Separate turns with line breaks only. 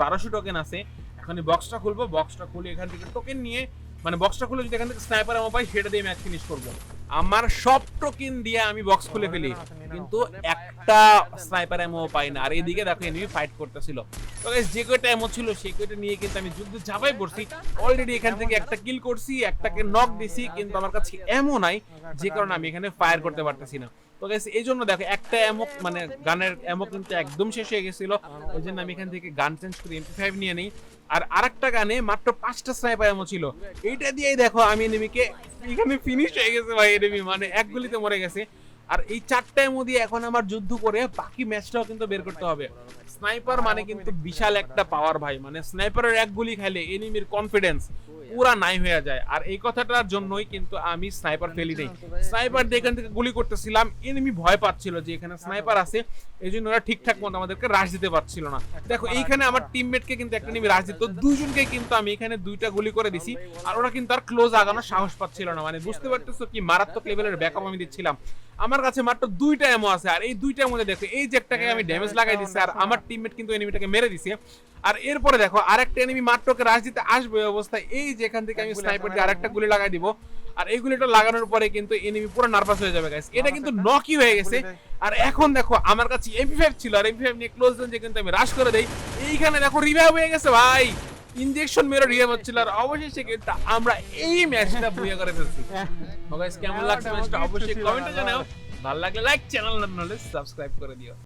বারোশো টোকেন আছে এখন বক্সটা খুলবো বক্সটা খুলে এখান থেকে টোকেন নিয়ে মানে বক্সটা খুলে যদি এখান থেকে স্নাইপার আমো পাই সেটা দিয়ে ম্যাচ ফিনিশ করব। আমার সব টোকেন দিয়ে আমি বক্স খুলে ফেলি কিন্তু একটা স্নাইপার এমও পাই না। আর এইদিকে দেখো এনিমি ফাইট করতেছিল। তো guys, যে কয়টা এমও ছিল সেই কয়টা নিয়ে কিন্তু আমি যুদ্ধ ঝাঁপাই পড়ছি। অলরেডি এখান থেকে একটা কিল করছি একটাকে নক দিছি কিন্তু আমার কাছে এমও নাই যে কারণে আমি এখানে ফায়ার করতে পারতেছি না। তো গাইস এই জন্য দেখো, একটা এমো মানে গানের এমো কিন্তু একদম শেষ হয়ে গেছিল। ওই জন্য আমি এখান থেকে গান চেঞ্জ করে এমপি ফাইভ নিয়ে নিই। আর আরেকটা গানে মাত্র পাঁচটা স্নাইপার এমো ছিল। এইটা দিয়েই দেখো, আমি এনিমিকে এখানে ফিনিশ হয়ে গেছে ভাই এনিমি মানে এক গুলিতে মরে গেছে। আর এই চারটা এমো দিয়ে এখন আমার যুদ্ধ করে বাকি ম্যাচটাও কিন্তু বের করতে হবে। স্নাইপার মানে কিন্তু বিশাল একটা পাওয়ার ভাই মানে স্নাইপারের এক গুলি খাইলে এনিমির কনফিডেন্স পুরা নাই হয়ে যায়। আর এই কথাটার জন্যই কিন্তু আমি স্নাইপার ফেলি নেই। স্নাইপার দিয়ে এখান থেকে গুলি করতেছিলাম এনিমি ভয় পাচ্ছিল যে এখানে স্নাইপার আছে এই জন্য ওরা ঠিকঠাক মতো আমাদেরকে রাশ দিতে পারছিল না। দেখো, এইখানে আমার টিমমেটকে কিন্তু একটা নিমি রাশ দিত দুজনকে কিন্তু আমি এখানে দুইটা গুলি করে দিছি, আর ওরা কিন্তু আর ক্লোজ আগানোর সাহস পাচ্ছিল না। মানে বুঝতে পারতেছো কি মারাত্মক লেভেলের ব্যাকআপ আমি দিচ্ছিলাম। আমার কাছে মাত্র দুইটা এমো আছে। আর এই দুইটার মধ্যে দেখো এই যে একটাকে আমি ড্যামেজ লাগাই দিছি আর আমার টিমমেট কিন্তু এনিমিটাকে মেরে দিছে। আর এরপরে দেখো আরেকটা এনিমি মাত্রকে রাশ দিতে আসবে অবস্থায়। এই যে এখান থেকে আমি স্নাইপার দিয়ে আরেকটা গুলি লাগাই দিব। আর এই গুলিটা লাগানোর পরে কিন্তু এনিমি পুরো নার্ভাস হয়ে যাবে গাইস এটা কিন্তু নকি হয়ে গেছে। আর এখন দেখো আমার কাছে এমপি ফাইভ ছিল আর এমপি ফাইভ নিয়ে ক্লোজ রেঞ্জে কিন্তু আমি রাশ করে দেই। এইখানে দেখো রিভাইভ হয়ে গেছে ভাই। ইনজেকশন মেরে রিয়া হচ্ছিল আর অবশেষে কিন্তু আমরা এই ম্যাচটা বুয়া করে ফেলছি। গাইস কেমন লাগছে ম্যাচটা অবশ্যই কমেন্টে জানাও। ভালো লাগলে লাইক চ্যানেল না হলে সাবস্ক্রাইব করে দিও।